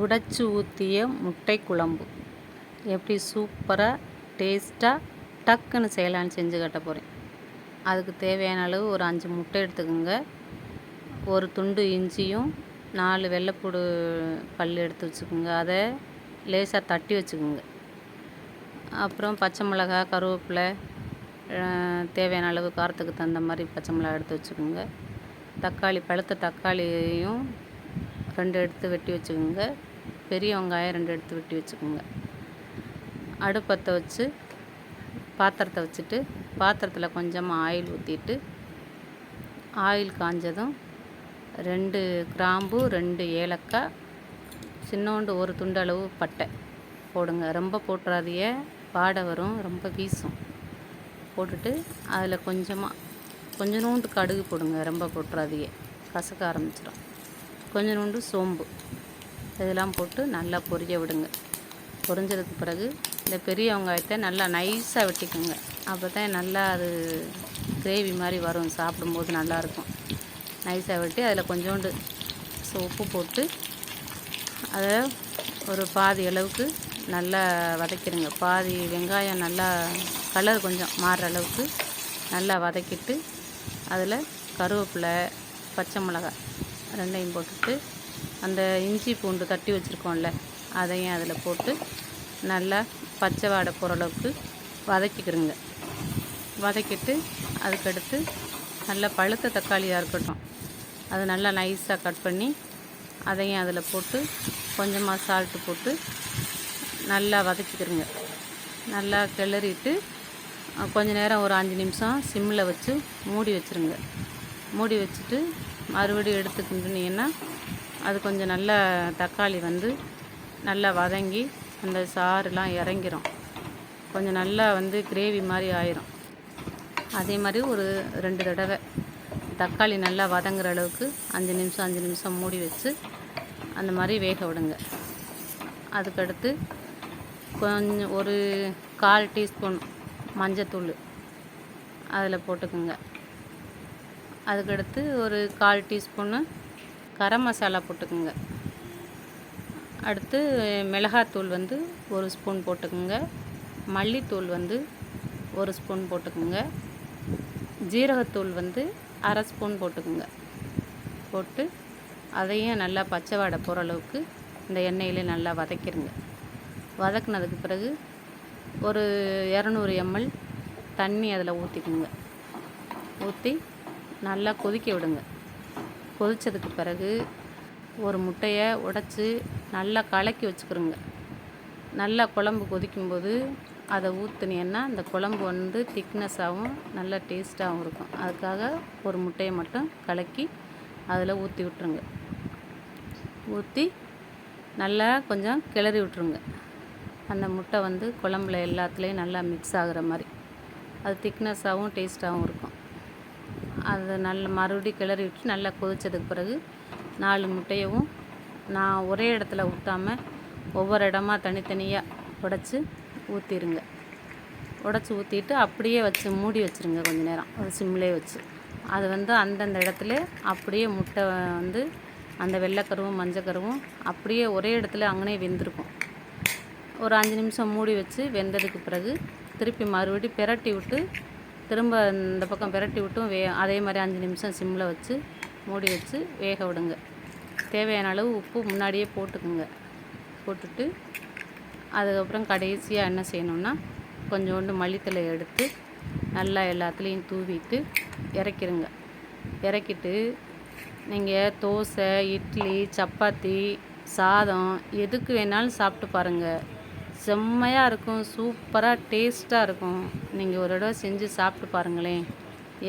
உடைச்சி ஊற்றிய முட்டை குழம்பு. எப்படி சூப்பராக டேஸ்ட்டாக டக்குன்னு செய்யலான்னு செஞ்சு கட்ட போகிறேன் அதுக்கு தேவையான அளவு ஒரு அஞ்சு முட்டை எடுத்துக்கோங்க. ஒரு துண்டு இஞ்சியும் நாலு வெள்ளைப்பூடு பல் எடுத்து வச்சுக்கோங்க. அதை லேசாக தட்டி வச்சுக்கோங்க. அப்புறம் பச்சை மிளகா கருவேப்பிலை தேவையான அளவு காரத்துக்கு தகுந்த மாதிரி பச்சை மிளகா எடுத்து வச்சுக்கோங்க. தக்காளி பழுத்த தக்காளியையும் ரெண்டு எடுத்து வெட்டி வச்சுக்கோங்க. பெரிய வெங்காயம் ரெண்டு எடுத்து வெட்டி வச்சுக்கோங்க. அடுப்பத்தை வச்சு பாத்திரத்தை வச்சுட்டு பாத்திரத்தில் கொஞ்சமாக ஆயில் ஊற்றிட்டு ஆயில் காஞ்சதும் ரெண்டு கிராம்பு ரெண்டு ஏலக்காய் சின்னோண்டு ஒரு துண்டு அளவு பட்டை போடுங்க. ரொம்ப போட்டுறாதிய வாடை வரும். ரொம்ப வீசும். போட்டுட்டு அதில் கொஞ்சமாக கொஞ்சோண்டு கடுகு போடுங்க. ரொம்ப போட்டுறாதிய கசக்க ஆரம்பிச்சிடும் கொஞ்சோண்டு சோம்பு. இதெல்லாம் போட்டு நல்லா பொரிய விடுங்க. பொரிஞ்சதுக்கு பிறகு இந்த பெரிய வெங்காயத்தை நல்லா நைஸாக வெட்டிக்கோங்க. அப்போ தான் நல்லா அது கிரேவி மாதிரி வரும். சாப்பிடும்போது நல்லாயிருக்கும். நைஸாக வெட்டி அதில் கொஞ்சோண்டு உப்பு போட்டு அதை ஒரு பாதி அளவுக்கு நல்லா வதக்கிடுங்க. பாதி வெங்காயம் நல்லா கலர் கொஞ்சம் மாறுற அளவுக்கு நல்லா வதக்கிட்டு அதில் கருவேப்பிலை பச்சை மிளகாய் ரெண்டையும் போட்டுட்டு அந்த இஞ்சி பூண்டு தட்டி வச்சுருக்கோம்ல அதையும் அதில் போட்டு நல்லா பச்சை வாடை போகிற அளவுக்கு வதக்கிக்கிறோங்க. வதக்கிட்டு அதுக்கடுத்து நல்லா பழுத்த தக்காளியாக இருக்கட்டும் அது நல்லா நைஸாக கட் பண்ணி அதையும் அதில் போட்டு கொஞ்சமாக சால்ட்டு போட்டு நல்லா வதக்கிக்கிறோங்க. நல்லா கிளறிட்டு கொஞ்ச நேரம் ஒரு அஞ்சு நிமிஷம் சிம்மில் வச்சு மூடி வச்சுருங்க. மூடி வச்சுட்டு மறுபடியும் எடுத்துக்கிட்டுனீங்கன்னா அது கொஞ்சம் நல்லா தக்காளி வந்து நல்லா வதங்கி அந்த சாறுலாம் இறங்கிரும். கொஞ்சம் நல்லா வந்து கிரேவி மாதிரி ஆயிரும். அதே மாதிரி ஒரு ரெண்டு தடவை தக்காளி நல்லா வதங்குற அளவுக்கு அஞ்சு நிமிஷம் அஞ்சு நிமிஷம் மூடி வச்சு அந்த மாதிரி வேக விடுங்க. அதுக்கடுத்து கொஞ்சம் ஒரு கால் டீஸ்பூன் மஞ்சத்தூள் அதில் போட்டுக்குங்க. அதுக்கடுத்து ஒரு கால் டீஸ்பூனு கரம் மசாலா போட்டுக்குங்க. அடுத்து மிளகாத்தூள் வந்து ஒரு ஸ்பூன் போட்டுக்குங்க. மல்லித்தூள் வந்து ஒரு ஸ்பூன் போட்டுக்குங்க. ஜீரகத்தூள் வந்து அரை ஸ்பூன் போட்டுக்குங்க. போட்டு அதையும் நல்லா பச்சை வாடை போகிற அளவுக்கு இந்த எண்ணெயில் நல்லா வதக்கிடுங்க வதக்குனதுக்கு பிறகு ஒரு இரநூறு எம்எல் தண்ணி அதில் ஊற்றிக்குங்க ஊற்றி நல்லா கொதிக்க விடுங்க. கொதித்ததுக்கு பிறகு ஒரு முட்டையை உடச்சி நல்லா கலக்கி வச்சுக்கிறோங்க நல்லா குழம்பு கொதிக்கும்போது அதை ஊற்றுனீங்கன்னா அந்த குழம்பு வந்து திக்னஸாகவும் நல்லா டேஸ்ட்டாகவும் இருக்கும். அதுக்காக ஒரு முட்டையை மட்டும் கலக்கி அதில் ஊற்றி விட்ருங்க ஊற்றி நல்லா கொஞ்சம் கிளறி விட்ருங்க அந்த முட்டை வந்து குழம்புல எல்லாத்துலேயும் நல்லா மிக்ஸ் ஆகிற மாதிரி. அது திக்னஸாகவும் டேஸ்ட்டாகவும் இருக்கும். அதை நல்ல மறுபடியும் கிளறி விட்டு நல்லா கொதித்ததுக்கு பிறகு நாலு முட்டையவும் நான் ஒரே இடத்துல ஊற்றாமல் ஒவ்வொரு இடமா தனித்தனியாக உடச்சி ஊற்றிடுங்க உடச்சி ஊற்றிட்டு அப்படியே வச்சு மூடி வச்சுருங்க கொஞ்ச நேரம். ஒரு சிம்லே வச்சு. அது வந்து அந்தந்த இடத்துல அப்படியே முட்டை வந்து அந்த வெள்ளைக்கருவும் மஞ்சக்கருவும் அப்படியே ஒரே இடத்துல அங்கனே வெந்திருக்கும். ஒரு அஞ்சு நிமிஷம் மூடி வச்சு வெந்ததுக்கு பிறகு திருப்பி மறுபடி பிரட்டி விட்டு திரும்ப இந்த பக்கம் பெரட்டி விட்டும் வே அதே மாதிரி அஞ்சு நிமிஷம் சிம்மில் வச்சு மூடி வச்சு வேக விடுங்க. தேவையான அளவு உப்பு முன்னாடியே போட்டுக்குங்க. போட்டுட்டு அதுக்கப்புறம் கடைசியாக என்ன செய்யணுன்னா கொஞ்சோண்டு மல்லித்தலை எடுத்து நல்லா எல்லாத்துலேயும் தூவிட்டு இறக்கிருங்க. இறக்கிட்டு நீங்கள் தோசை இட்லி சப்பாத்தி சாதம் எதுக்கு வேணாலும் சாப்பிட்டு பாருங்கள் செம்மையாக இருக்கும் சூப்பராக டேஸ்ட்டாக இருக்கும். நீங்கள் ஒரு தடவை செஞ்சு சாப்பிட்டு பாருங்களேன்.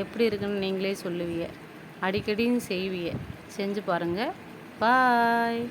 எப்படி இருக்குன்னு நீங்களே சொல்லுவீங்க. அடிக்கடியும் செய்வீங்க. செஞ்சு பாருங்கள் பாய்.